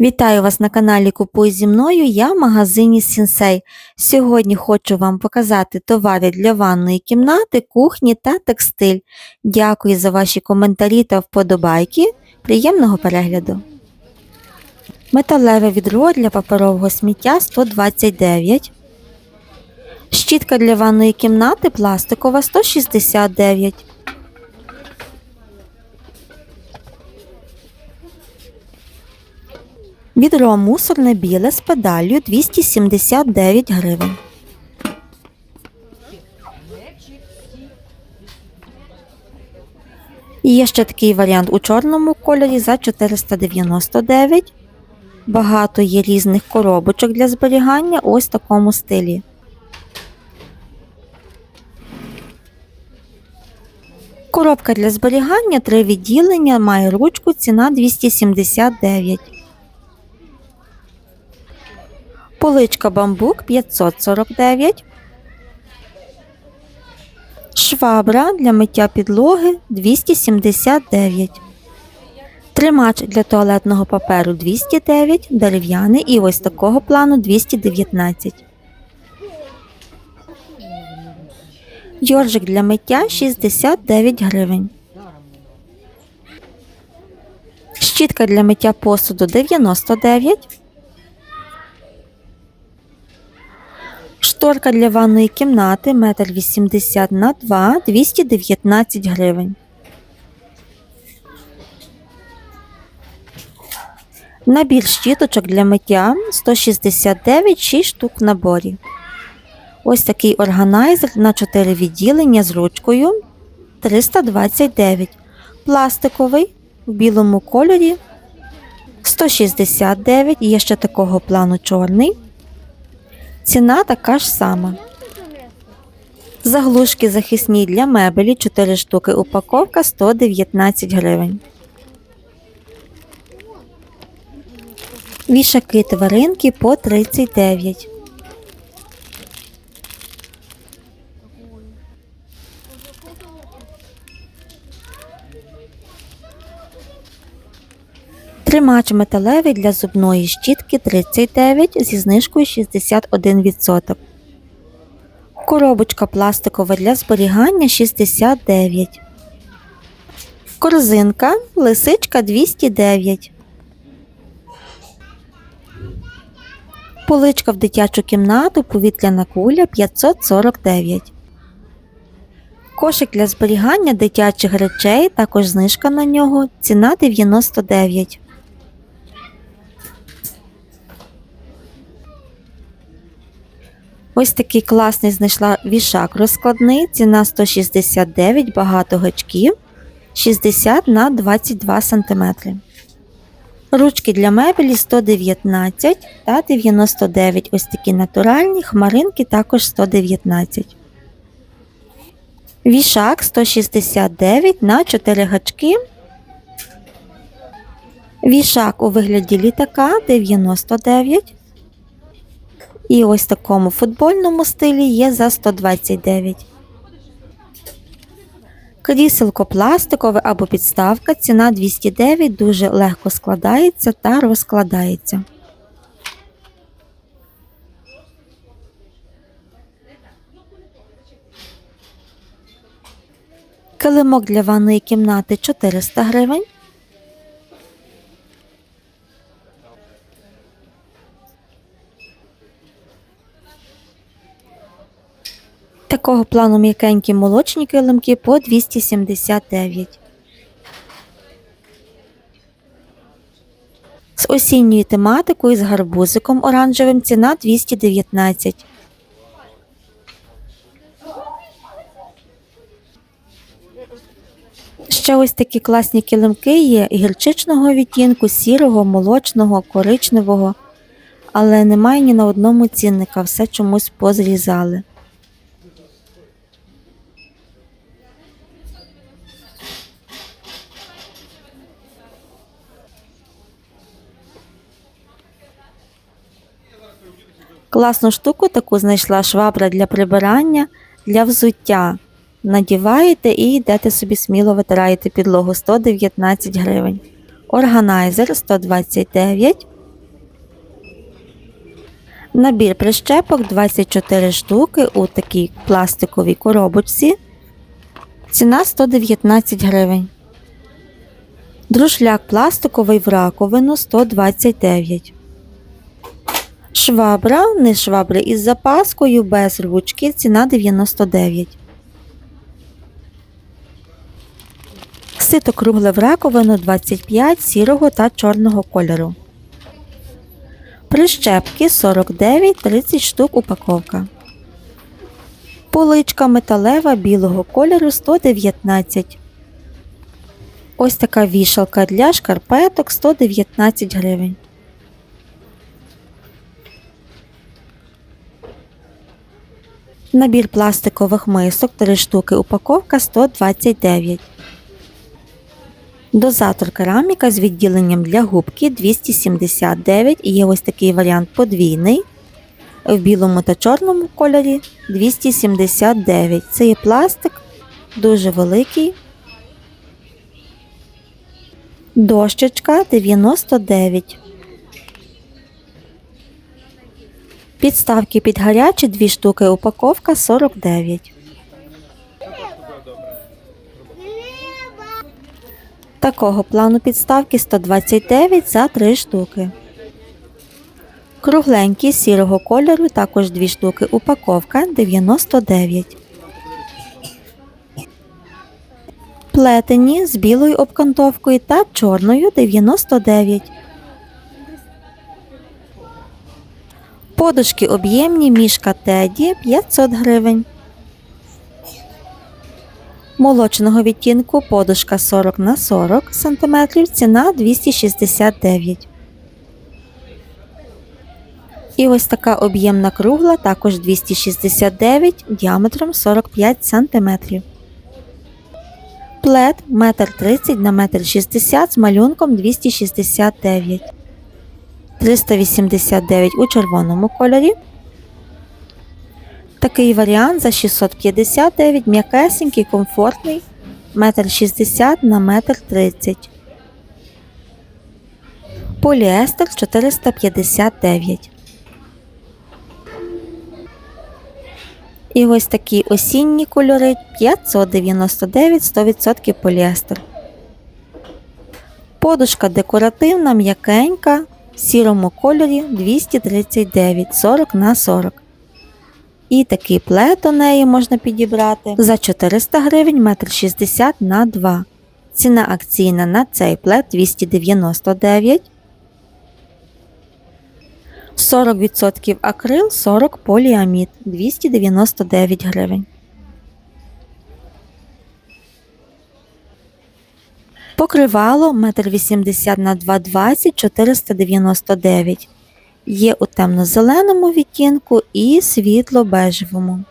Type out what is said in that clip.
Вітаю вас на каналі Купуй зі мною. Я в магазині Сінсей. Сьогодні хочу вам показати товари для ванної кімнати, кухні та текстиль. Дякую за ваші коментарі та вподобайки. Приємного перегляду. Металеве відро для паперового сміття 129. Щітка для ванної кімнати пластикова 169. Відро мусорне біле з педаллю 279 гривень. І Є ще такий варіант у чорному кольорі за 499. Багато є різних коробочок для зберігання ось в такому стилі. Коробка для зберігання, три відділення, має ручку, ціна 279. Поличка бамбук 549. Швабра для миття підлоги 279. Тримач для туалетного паперу 209, дерев'яний і ось такого плану 219. Йоржик для миття 69 гривень. Щітка для миття посуду 99. Шторка для ванної кімнати 1,80 м на 2 219 гривень. Набір щіточок для миття 169 6 штук в наборі. Ось такий органайзер на 4 відділення з ручкою 329. Пластиковий в білому кольорі 169. Є ще такого плану чорний. Ціна така ж сама. Заглушки захисні для мебелі 4 штуки. Упаковка 119 гривень. Вішаки тваринки по 39. Тримач металевий для зубної щітки 39 зі знижкою 61%. Коробочка пластикова для зберігання 69. Корзинка лисичка 209. Поличка в дитячу кімнату повітряна куля 549. Кошик для зберігання дитячих речей, також знижка на нього, ціна 99. Ось такий класний знайшла вішак розкладний, ціна 169, багато гачків, 60 на 22 см. Ручки для мебелі 119 та 99. Ось такі натуральні, хмаринки також 119. Вішак 169 на 4 гачки. Вішак у вигляді літака 99. І ось такому футбольному стилі є за 129. Кріселко пластикове або підставка, ціна 209, дуже легко складається та розкладається. Килимок для ванної кімнати 400 гривень. Такого плану м'якенькі молочні килимки по 279. З осінньою тематикою з гарбузиком оранжевим ціна 219. Ще ось такі класні килимки є гірчичного відтінку, сірого, молочного, коричневого, але немає ні на одному цінника, все чомусь позрізали. Класну штуку таку знайшла швабра для прибирання для взуття. Надіваєте і йдете собі сміло витираєте підлогу 119 гривень. Органайзер 129. Набір прищепок 24 штуки у такій пластиковій коробочці. Ціна 119 гривень. Друшляк пластиковий в раковину 129. Швабра, не швабри із запаскою без ручки, ціна 99. Сито кругле в раковину 25 сірого та чорного кольору. Прищепки 49 30 штук упаковка. Поличка металева білого кольору 119. Ось така вішалка для шкарпеток 119 гривень. Набір пластикових мисок 3 штуки упаковка 129. Дозатор кераміка з відділенням для губки 279 і є ось такий варіант подвійний. В білому та чорному кольорі 279. Це є пластик, дуже великий. Дощечка 99. Підставки під гарячі 2 штуки упаковка 49. Такого плану підставки 129 за 3 штуки. Кругленькі сірого кольору також 2 штуки упаковка 99. Плетені з білою обкантовкою та чорною 99. Подушки об'ємні мішка Теді 500 гривень. Молочного відтінку подушка 40 на 40 см, ціна 269. І ось така об'ємна кругла, також 269 діаметром 45 см. Плед 1,30 на 1,60 м з малюнком 269 389 у червоному кольорі. Такий варіант за 659, м'якесенький, комфортний, 1,60 на 1,30 Поліестер 459. І ось такі осінні кольори 599 100% поліестер. Подушка декоративна, м'якенька, в сірому кольорі 239 40 на 40. І такий плед у неї можна підібрати за 400 гривень 1,60 м на 2 Ціна акційна на цей плед 299 40% акрил, 40 поліамід 299 гривень. Покривало 1,80 м на 2,20 499 Є у темно-зеленому відтінку і світло-бежевому.